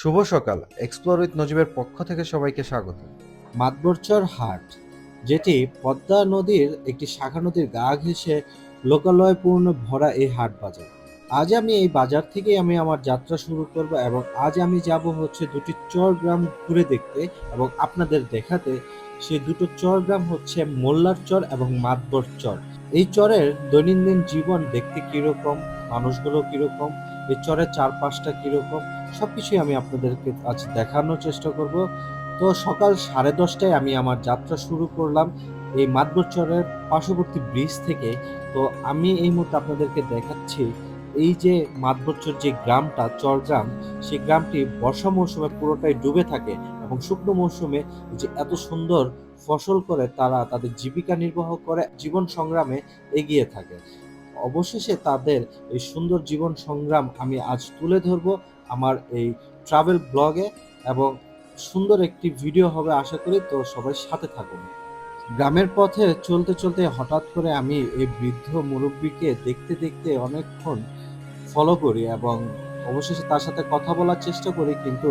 সকাল explore with নজিবের পক্ষ থেকে সবাইকে স্বাগত মাতবরচর হাট, যেটি পদ্মা নদীর একটি শাখা নদীর গা ঘেঁষে লোকালয়পূর্ণ ভরা এই হাট বাজার। আজ আমি এই বাজার থেকেই আমি আমার যাত্রা শুরু করব এবং আজ আমি যাব হচ্ছে দুটি চর গ্রাম ঘুরে দেখতে এবং আপনাদের দেখাতে। সেই দুটো চর গ্রাম হচ্ছে মোল্লার চর এবং মাতবর চর এই চরের দৈনন্দিন জীবন দেখতে কীরকম, মানুষগুলো কীরকম এই চরের চারপাশটা কীরকম সব কিছুই আমি আপনাদেরকে আজ দেখানোর চেষ্টা করব। তো সকাল সাড়ে দশটায় আমি আমার যাত্রা শুরু করলাম এই মাতবরচরের পার্শ্ববর্তী ব্রিজ থেকে। তো আমি এই মুহূর্তে আপনাদেরকে দেখাচ্ছি এই যে মাতবরচর যে গ্রামটা, চরগ্রাম, সেই গ্রামটি বর্ষা মৌসুমে পুরোটাই ডুবে থাকে এবং শুকনো মৌসুমে যে এত সুন্দর ফসল করে তারা তাদের জীবিকা নির্বাহ করে, জীবন সংগ্রামে এগিয়ে থাকে। অবশেষে তাদের এই সুন্দর জীবন সংগ্রাম আমি আজ তুলে ধরব আমার এই ট্রাভেল ব্লগে এবং সুন্দর একটি ভিডিও হবে আশা করি, তো সবাই সাথে থাকুন। গ্রামের পথে চলতে চলতে হঠাৎ করে আমি এই বৃদ্ধ মুরব্বীকে দেখতে দেখতে অনেকক্ষণ ফলো করি এবং অবশেষে তার সাথে কথা বলার চেষ্টা করি, কিন্তু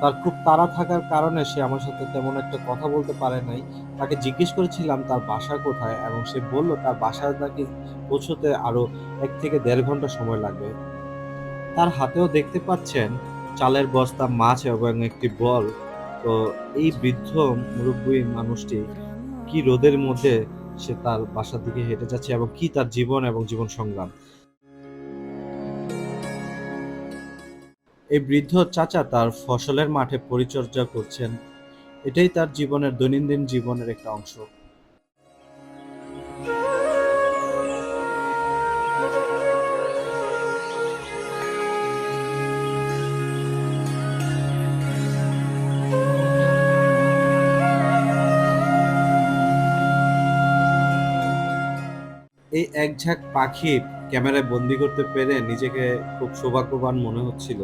তার খুব তাড়া থাকার কারণে সে আমার সাথে তেমন একটা কথা বলতে পারে নাই। তাকে জিজ্ঞেস করেছিলাম, তার বাসা কোথায়? এবং সে বলল, তার বাসায় নাকি পৌঁছতে আরও এক থেকে দেড় ঘণ্টা সময় লাগবে। তার হাতেও দেখতে পাচ্ছেন চালের বস্তা, মাছ এবং একটি বল। তো এই বৃদ্ধ মুরব্বী মানুষটি কি রোদের মধ্যে সে তার বাসার দিকে হেঁটে যাচ্ছে এবং কি তার জীবন এবং জীবন সংগ্রাম? এই বৃদ্ধ চাচা তার ফসলের মাঠে পরিচর্যা করছেন। এটাই তার জীবনের দৈনন্দিন জীবনের একটা অংশ। এই এক ঝাঁক পাখি ক্যামেরায় বন্দি করতে পেরে নিজেকে খুব সৌভাগ্যবান মনে হচ্ছিল।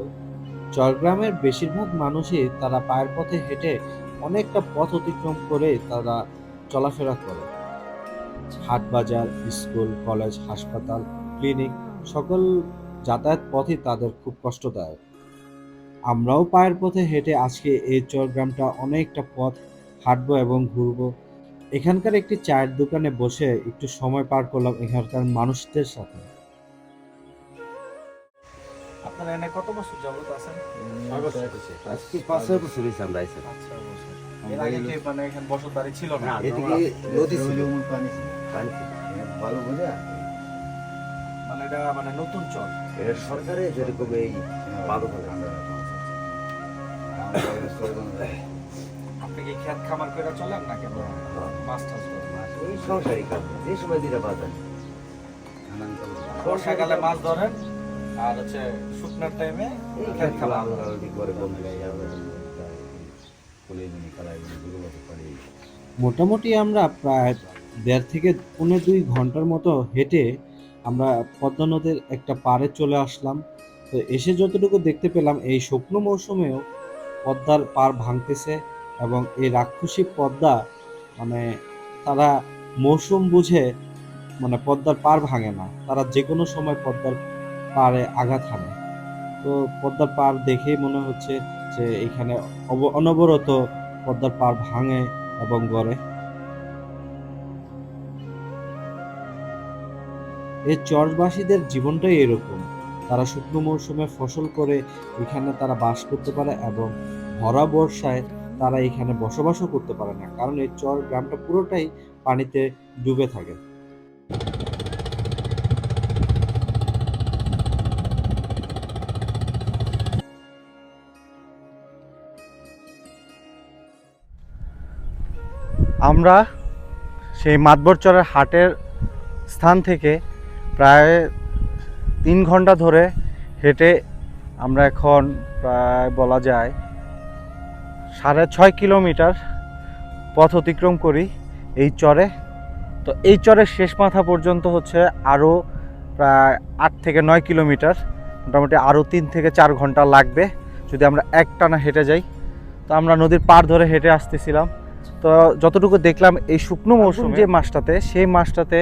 চরগ্রামের বেশিরভাগ মানুষই তারা পায়ের পথে হেঁটে অনেকটা পথ অতিক্রম করে তারা চলাফেরা করে। হাট বাজার, স্কুল, কলেজ, হাসপাতাল, ক্লিনিক সকল যাতায়াত পথই তাদের খুব কষ্টদায়ক। আমরাও পায়ের পথে হেঁটে আজকে এই চরগ্রামটা অনেকটা পথ হাঁটবো এবং ঘুরবো। এখানকার একটি চায়ের দোকানে বসে একটু সময় পার করলাম এখানকার মানুষদের সাথে। আপনারা এনে কত বছর যাবত আছেন? আজকে পাঁচ ছয় বছর হয়েছে আমরা আইসা এর আগে কি মানে এখানে বসতবাড়ি ছিল না? এদিকে নদী ছিল। পানি ছিল। ভালো বলে মানে এটা মানে নতুন চর। এটা সরকারে যেরকম এই আপনি কি খেত খামার করে চলেন না। কেন মাছ টাছ? এই সংসারই কাজ যে সময় বাজার বর্ষাকালে মাছ ধরেন? আর হচ্ছে শুকনার টাইমে খেত খেলা খামার আলাদা করে বন্ধু মোটামুটি আমরা প্রায় দেড় থেকে পৌনে দুই ঘণ্টার মতো হেঁটে আমরা পদ্মা নদীর একটা পাড়ে চলে আসলাম। তো এসে যতটুকু দেখতে পেলাম এই শুকনো মৌসুমেও পদ্মার পার ভাঙতেছে এবং এই রাক্ষসী পদ্মা মানে তারা মৌসুম বুঝে মানে পদ্মার পার ভাঙে না। তারা যে কোনো সময় পদ্মার পাড়ে আঘাত হানে। তো পদ্মার পার দেখেই মনে হচ্ছে যে এখানে অনবরত পদ্মার পাড় ভাঙে এবং গড়ে। এই চরবাসীদের জীবনটাই এরকম। তারা শুকনো মৌসুমে ফসল করে এখানে তারা বাস করতে পারে এবং ভরা বর্ষায় তারা এখানে বসবাসও করতে পারে না। কারণ এই চর গ্রামটা পুরোটাই পানিতে ডুবে থাকে। আমরা সেই মাতবরচরের হাটের স্থান থেকে প্রায় তিন ঘণ্টা ধরে হেঁটে আমরা এখন প্রায় বলা যায় সাড়ে ছয় কিলোমিটার পথ অতিক্রম করি এই চরে। তো এই চরের শেষ মাথা পর্যন্ত হচ্ছে আরও প্রায় আট থেকে নয় কিলোমিটার, মোটামুটি আরও তিন থেকে চার ঘণ্টা লাগবে যদি আমরা একটানা হেঁটে যাই। তো আমরা নদীর পার ধরে হেঁটে আসতেছিলাম। তো যতটুকু দেখলাম এই শুকনো মৌসুমে যে মাসটাতে সেই মাসটাতে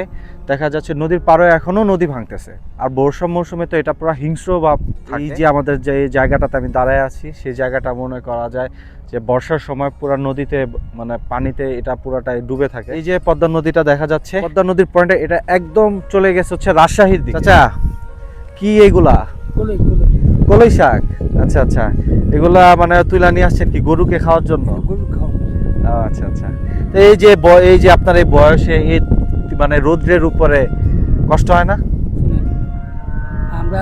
দেখা যাচ্ছে নদীর পাড়ে এখনও নদী ভাঙতেছে। আর বর্ষা মৌসুমে তো এটা পুরো হিংস্র ভাব এই যে আমাদের যে জায়গাটাতে আমি দাঁড়ায় আছি সেই জায়গাটা মনে করা যায় যে বর্ষার সময় পুরো নদীতে মানে পানিতে এটা পুরোটাই ডুবে থাকে। এই যে পদ্মা নদীটা দেখা যাচ্ছে পদ্মা নদীর পয়েন্টে এটা একদম চলে গেছে হচ্ছে রাজশাহীর দিকে। আচ্ছা। কি এগুলা? কলই শাক। আচ্ছা আচ্ছা। এগুলা মানে তুলা নিয়ে আসছেন কি গরুকে খাওয়ার জন্য? গরু আচ্ছা আচ্ছা। তো এই যে এই যে আপনার এই বয়সে এই মানে রৌদ্রের উপরে কষ্ট হয় না? আমরা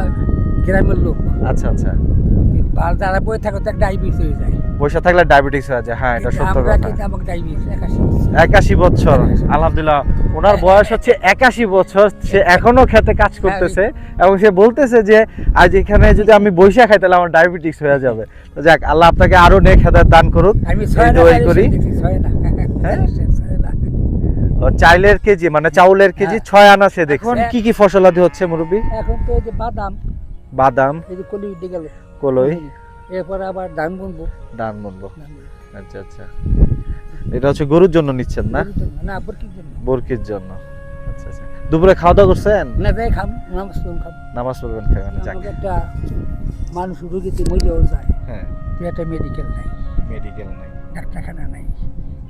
গ্রামের লোক। আচ্ছা আচ্ছা। আর দাঁড়া বয়ে থাকো তো ডায়াবেটিস হয়ে যায়। থাকলে ডায়াবেটিস হয়ে যায়। হ্যাঁ এটা সত্য কথা। একাশি বছর। আলহামদুলিল্লাহ। ওনার বয়স হচ্ছে একাশি বছর সে এখনও খেতে কাজ করতেছে এবং সে বলতেছে যে আজ এখানে যদি আমি বৈশা খাই তাহলে আমার ডায়াবেটিস হয়ে যাবে। তো যাক আল্লাহ আপনাকে আরও নেক হেদায়েত দান করুক। আমি দোয়াই করি। হ্যাঁ? চাইলের কেজি মানে চাউলের কেজি হ্যাঁ। ছয় আনা সে দেখুন কি কি ফসলাদি হচ্ছে মুরব্বী? এখন তো যে বাদাম। বাদাম। এই যে কলি উঠে গেল। কলই। এরপর আবার ধান বুনবো। ধান বলব আচ্ছা আচ্ছা। এটা হচ্ছে গরুর জন্য নিচ্ছেন না? না বরকির জন্য। বরকির জন্য। আচ্ছা আচ্ছা। দুপুরে খাওয়া দাওয়া করছেন? না যাই খাম নামাজ পড়ুন খাম। নামাজ পড়বেন খাবেন যাক। একটা মানুষ রুগীতে মরিয়াও যায়। হ্যাঁ। তো একটা মেডিকেল নাই। মেডিকেল নাই। ডাক্তারখানা নাই।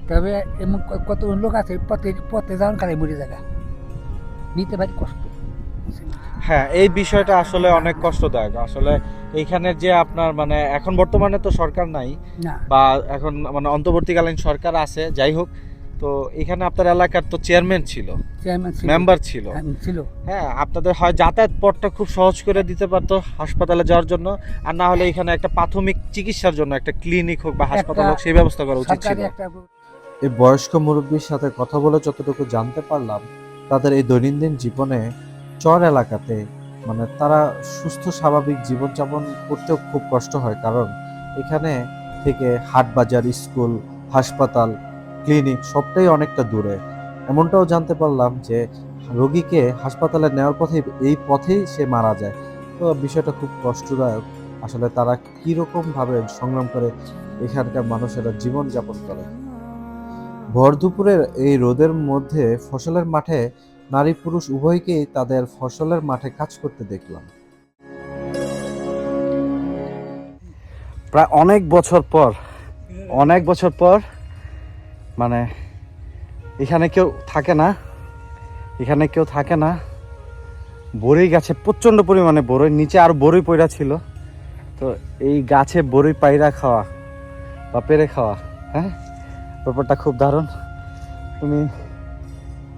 তবে এমন কত লোক আছে পথে পথে যাওয়ার কালে মরে জায়গা নিতে ভারি কষ্ট। হ্যাঁ এই বিষয়টা আসলে অনেক কষ্টদায়ক। আসলে এইখানের যে আপনার মানে এখন বর্তমানে তো সরকার নাই বা এখন মানে অন্তর্বর্তীকালীন সরকার আছে যাই হোক। তো এখানে আপনার এলাকার তো চেয়ারম্যান ছিল মেম্বার ছিল। হ্যাঁ, ছিল। হ্যাঁ আপনাদের হয় যাতায়াত পথটা খুব সহজ করে দিতে পারতো হাসপাতালে যাওয়ার জন্য আর না হলে এখানে একটা প্রাথমিক চিকিৎসার জন্য একটা ক্লিনিক হোক বা হাসপাতাল হোক সেই ব্যবস্থা করা উচিত ছিল। এই বয়স্ক মুরব্বীর সাথে কথা বলে যতটুকু জানতে পারলাম তাদের এই দৈনন্দিন জীবনে চর এলাকাতে মানে তারা সুস্থ, স্বাভাবিক জীবনযাপন করতেও খুব কষ্ট হয়। কারণ এখানে থেকে হাট বাজার, স্কুল, হাসপাতাল, ক্লিনিক সবটাই অনেকটা দূরে। এমনটাও জানতে পারলাম যে রোগীকে হাসপাতালে নেওয়ার পথে, এই পথেই সে মারা যায়। তো বিষয়টা খুব কষ্টদায়ক। আসলে তারা কীরকম ভাবে সংগ্রাম করে এখানকার মানুষেরা জীবনযাপন করে? ভর দুপুরের এই রোদের মধ্যে ফসলের মাঠে নারী পুরুষ উভয়কেই তাদের ফসলের মাঠে কাজ করতে দেখলাম। প্রায় অনেক বছর পর, অনেক বছর পর মানে এখানে কেউ থাকে না, এখানে কেউ থাকে না। বড়ই গাছে, প্রচণ্ড পরিমাণে বড়ই, নিচে আর বড়ই পয়রা ছিল। তো এই গাছে বড়ই পায়রা খাওয়া বা পেরে খাওয়া হ্যাঁ? ব্যাপারটা খুব দারুণ। তুমি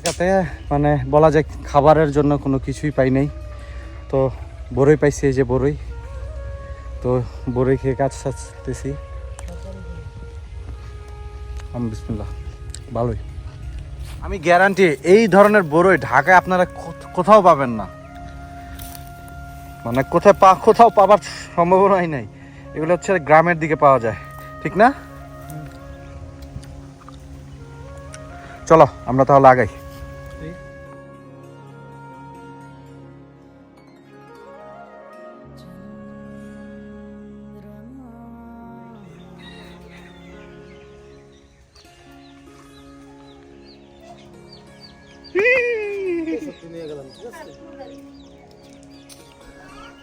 এলাকাতে মানে বলা যায় খাবারের জন্য কোনো কিছুই পাই নাই। তো বড়ই পাইছি এই যে বড়ই তো বড়ই খেয়ে কাজ সারতেছি। আম, বিসমিল্লাহ। ভালোই। আমি গ্যারান্টি, এই ধরনের বড়ই ঢাকায় আপনারা কোথ- কোথাও পাবেন না। মানে কোথায় পা, কোথাও পাবার সম্ভাবনাই নাই। এগুলো হচ্ছে গ্রামের দিকে পাওয়া যায়। ঠিক না? চলো, আমরা তাহলে আগাই।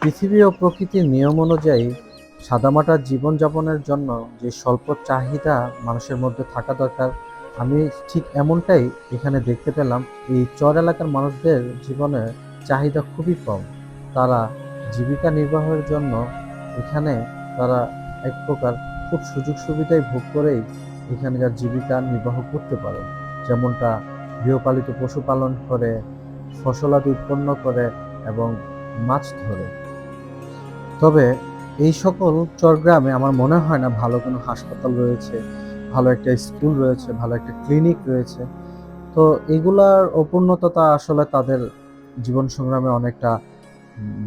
পৃথিবী ও প্রকৃতির নিয়ম অনুযায়ী সাদামাটার জীবনযাপনের জন্য যে স্বল্প চাহিদা মানুষের মধ্যে থাকা দরকার, আমি ঠিক এমনটাই এখানে দেখতে পেলাম। এই চর এলাকার মানুষদের জীবনে চাহিদা খুবই কম। তারা জীবিকা নির্বাহের জন্য এখানে তারা এক প্রকার খুব সুযোগ সুবিধাই ভোগ করেই এখানকার জীবিকা নির্বাহ করতে পারে। যেমনটা গৃহপালিত পশুপালন করে ফসলাদি উৎপন্ন করে এবং মাছ ধরে। তবে এই সকল চরগ্রামে আমার মনে হয় না ভালো কোনো হাসপাতাল রয়েছে, ভালো একটা স্কুল রয়েছে, ভালো একটা ক্লিনিক রয়েছে। তো এগুলার অপূর্ণতা আসলে তাদের জীবন সংগ্রামে অনেকটা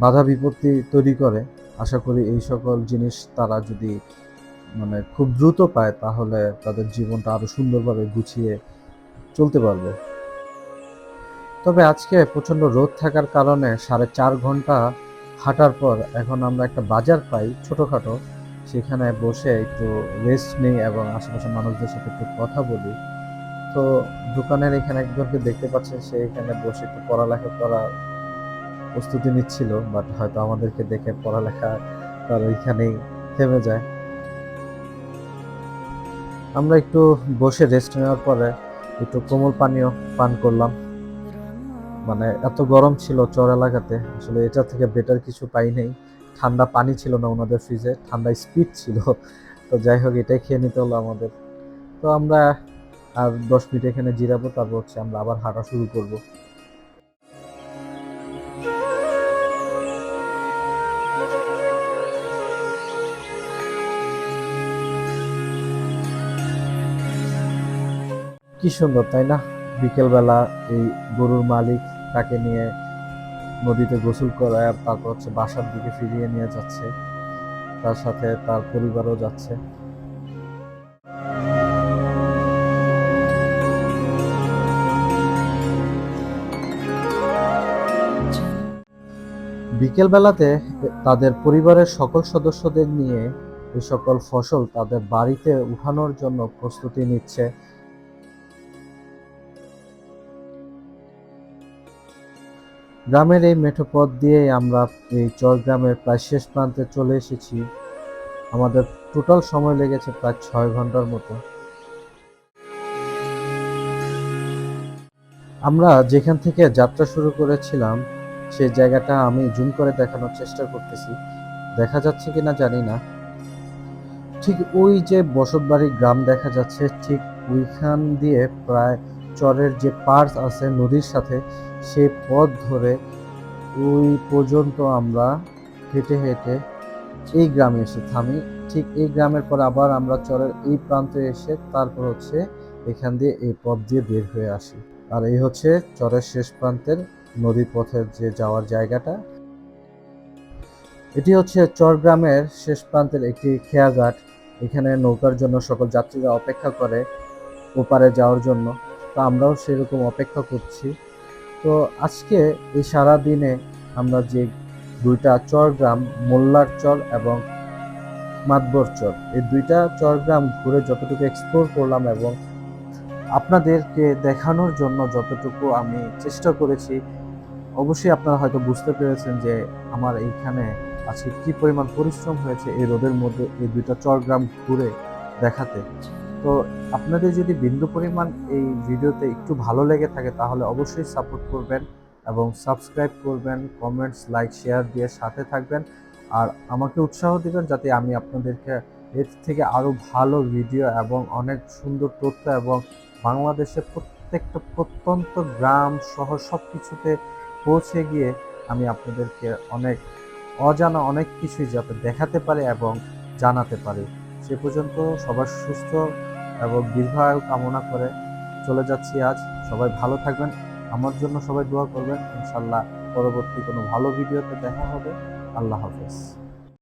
বাধা বিপত্তি তৈরি করে। আশা করি এই সকল জিনিস তারা যদি মানে খুব দ্রুত পায়, তাহলে তাদের জীবনটা আরও সুন্দরভাবে গুছিয়ে চলতে পারবে। তবে আজকে প্রচণ্ড রোদ থাকার কারণে সাড়ে চার ঘণ্টা হাঁটার পর এখন আমরা একটা বাজার পাই ছোটখাটো। সেখানে বসে একটু রেস্ট নিই এবং আশেপাশের মানুষদের সাথে একটু কথা বলি। তো দোকানের এখানে একজনকে দেখতে পাচ্ছেন, সে এখানে বসে একটু পড়ালেখা করার প্রস্তুতি নিচ্ছিল বাট হয়তো আমাদেরকে দেখে পড়ালেখা তার ওইখানেই থেমে যায়। আমরা একটু বসে রেস্ট নেওয়ার পরে একটু কোমল পানীয় পান করলাম। মানে এত গরম ছিল চর এলাকাতে, আসলে এটা থেকে বেটার কিছু পাই নাই। ঠান্ডা পানি ছিল না ওনাদের ফ্রিজে ঠান্ডা স্পিড ছিল। তো যাই হোক, এটাই খেয়ে নিতে হলো আমাদের। তো আমরা আর দশ মিনিট এখানে জিরাবো, তারপর হচ্ছে আমরা আবার হাঁটা শুরু করব। কি সুন্দর, তাই না? বিকেলবেলা এই গরুর মালিক তাকে নিয়ে নদীতে গোসল করায় আর তারপর হচ্ছে বাসার দিকে ফিরিয়ে নিয়ে যাচ্ছে। তার সাথে তার পরিবারও যাচ্ছে। বিকেলবেলাতে তাদের পরিবারের সকল সদস্যদের নিয়ে এই সকল ফসল তাদের বাড়িতে উঠানোর জন্য প্রস্তুতি নিচ্ছে। গ্রামের এই মেঠো পথ দিয়েই আমরা এই চর গ্রামের প্রায় শেষ প্রান্তে চলে এসেছি। আমাদের টোটাল সময় লেগেছে প্রায় ছয় ঘণ্টার মতো। আমরা যেখান থেকে যাত্রা শুরু করেছিলাম সেই জায়গাটা আমি জুম করে দেখানোর চেষ্টা করতেছি। দেখা যাচ্ছে কিনা জানি না। ঠিক ওই যে বসতবাড়ি গ্রাম দেখা যাচ্ছে, ঠিক ওইখান দিয়ে প্রায় চরের যে পার্স আছে, নদীর সাথে সেই পথ ধরে ওই পর্যন্ত আমরা হেঁটে হেঁটে এই গ্রামে এসে থামি। ঠিক এই গ্রামের পর আবার আমরা চরের এই প্রান্তে এসে তারপর হচ্ছে এখান দিয়ে এই পথ দিয়ে বের হয়ে আসি। আর এই হচ্ছে চরের শেষ প্রান্তের নদী পথের যে যাওয়ার জায়গাটা। এটি হচ্ছে চর গ্রামের শেষ প্রান্তের একটি খেয়াঘাট। এখানে নৌকার জন্য সকল যাত্রীরা অপেক্ষা করে ওপারে যাওয়ার জন্য। তো আমরাও সেরকম অপেক্ষা করছি। তো আজকে এই সারা দিনে আমরা যে দুইটা চর গ্রাম মোল্লার চর এবং মাতবর চর, এই দুইটা চর গ্রাম ঘুরে যতটুকু এক্সপ্লোর করলাম এবং আপনাদেরকে দেখানোর জন্য যতটুকু আমি চেষ্টা করেছি, অবশ্যই আপনারা হয়তো বুঝতে পেরেছেন যে আমার এইখানে আজকে কি পরিমাণ পরিশ্রম হয়েছে এই রোদের মধ্যে এই দুইটা চর গ্রাম ঘুরে দেখাতে। তো আপনাদের যদি বিন্দু পরিমাণ এই ভিডিওতে একটু ভালো লেগে থাকে, তাহলে অবশ্যই সাপোর্ট করবেন এবং সাবস্ক্রাইব করবেন কমেন্টস লাইক শেয়ার দিয়ে সাথে থাকবেন। আর আমাকে উৎসাহ দিবেন যাতে আমি আপনাদেরকে এর থেকে আরও ভালো ভিডিও এবং অনেক সুন্দর তথ্য এবং বাংলাদেশের প্রত্যেকটা প্রত্যন্ত গ্রাম শহর সব কিছুতে পৌঁছে গিয়ে আমি আপনাদেরকে অনেক অজানা অনেক কিছুই যাতে দেখাতে পারি এবং জানাতে পারি। সে পর্যন্ত সবার সুস্থ এবং দীর্ঘায়ু কামনা করে চলে যাচ্ছি আজ। সবাই ভালো থাকবেন, আমার জন্য সবাই দোয়া করবেন। ইনশাল্লাহ পরবর্তী কোনো ভালো ভিডিওতে দেখা হবে। আল্লাহ হাফেজ।